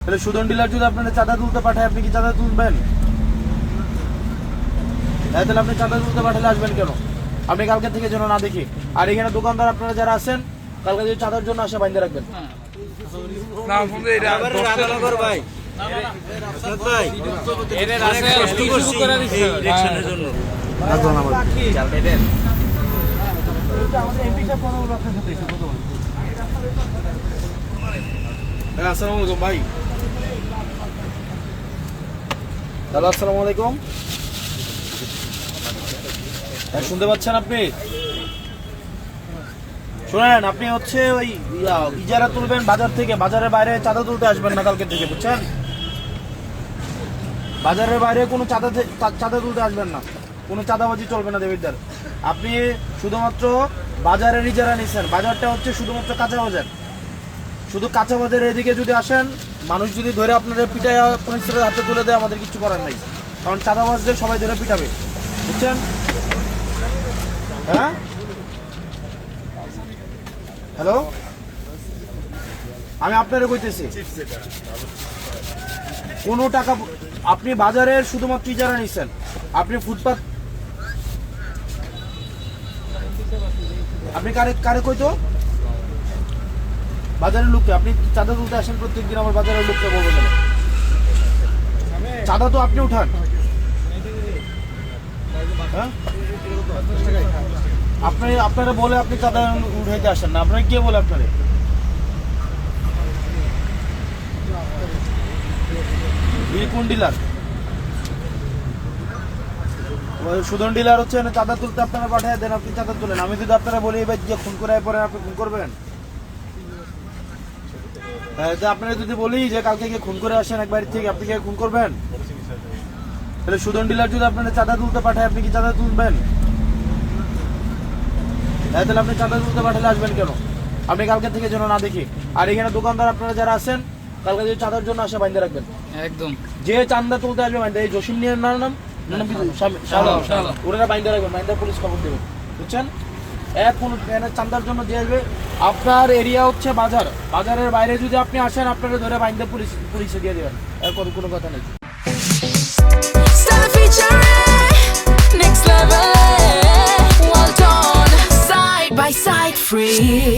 তাহলে সুদন ডিলার যদি আপনাদের চাঁদা তুলতে পাঠায় আপনি কি চাঁদা তুলবেন? হ্যাঁ তাহলে আপনি চাঁদা তুলতে পাঠালে আসবেন কেন? আপনি কালকে থেকে যেন না দেখি। আর এখানে দোকানদার আপনারা যারা আছেন কালকে যদি চাঁদার জন্য আসে বাইন্দে রাখবেন। বন্ধু ভাই করে দিচ্ছে ইলেকশনের জন্য হ্যাঁ আসসালামু আলাইকুম ভাই হ্যালো আসসালামু আলাইকুম। হ্যাঁ শুনতে পাচ্ছেন আপনি? শোনেন, আপনি হচ্ছে ওই ইজারা তুলবেন বাজার থেকে, বাজারের বাইরে চাঁদা তুলতে আসবেন না কালকে থেকে, বুঝছেন? বাজারের বাইরে কোনো চাঁদা চাঁদা তুলতে আসবেন না। কোনো চাঁদাবাজি চলবে না দেবিদ্দার আপনি শুধুমাত্র বাজারের ইজারা নিচ্ছেন বাজারটা হচ্ছে শুধুমাত্র কাঁচা বাজার। শুধু কাঁচা বাজারের এদিকে যদি আসেন মানুষ যদি ধরে আপনাদের পিঠায় পুলিশের হাতে তুলে দেয়, আমাদের কিছু করার নাই। কারণ চাঁদা চাঁদাবাজদের সবাই ধরে পিঠাবে বুঝছেন? হ্যাঁ? হ্যালো? আমি আপনারে কইতেছি। কোনো টাকা আপনি বাজারের শুধুমাত্র ইজারা নিচ্ছেন আপনি ফুটপাত আপনি কারে কারে কইতো? বাজারের লোককে আপনি চাঁদা তুলতে আসেন প্রত্যেকদিন আমার বাজারের লোককে বলব কেন? চাঁদা তো আপনি উঠান। হ্যাঁ? আপনি আপনারা বলে আপনি চাঁদা উঠাইতে আসেন না। আপনারা কে বলে আপনারে? কোন ডিলার? সুদন ডিলার হচ্ছে চাঁদা তুলতে আপনারা পাঠিয়ে দেন আপনি চাঁদা তুলেন। আমি যদি আপনারা বলি এবার যে খুন করে পরে আপনি খুন করবেন? হ্যাঁ, তো আপনারা যদি বলি যে কালকে গিয়ে খুন করে আসেন এক বাড়ি থেকে আপনি কি খুন করবেন? তাহলে সুদন ডিলার যদি আপনারা চাঁদা তুলতে পাঠায় আপনি কি চাঁদা তুলবেন? হ্যাঁ তাহলে আপনি চাঁদা তুলতে পাঠালে আসবেন কেন? আপনি কালকে থেকে যেন না দেখি। আর এখানে দোকানদার আপনারা যারা আছেন কালকে যদি চাঁদার জন্য আসে বাইন্দে রাখবেন। একদম। যে চান্দা তুলতে আসবে বাইন্দা এই জসিম নিয়ে নাম নাম। শালম। ওনারা বাইন্দা রাখবেন বাইন্দা পুলিশ খবর দেবেন। বুঝছেন? এক কোনো চান্দার জন্য দিয়ে আসবে। আপনার এরিয়া হচ্ছে বাজার। বাজারের বাইরে যদি আপনি আসেন আপনাকে ধরে বাইন্দে পুলিশ পুলিশে দিয়ে দেবেন। এর কোনো কোনো কথা নেই। Next level, side by side, free.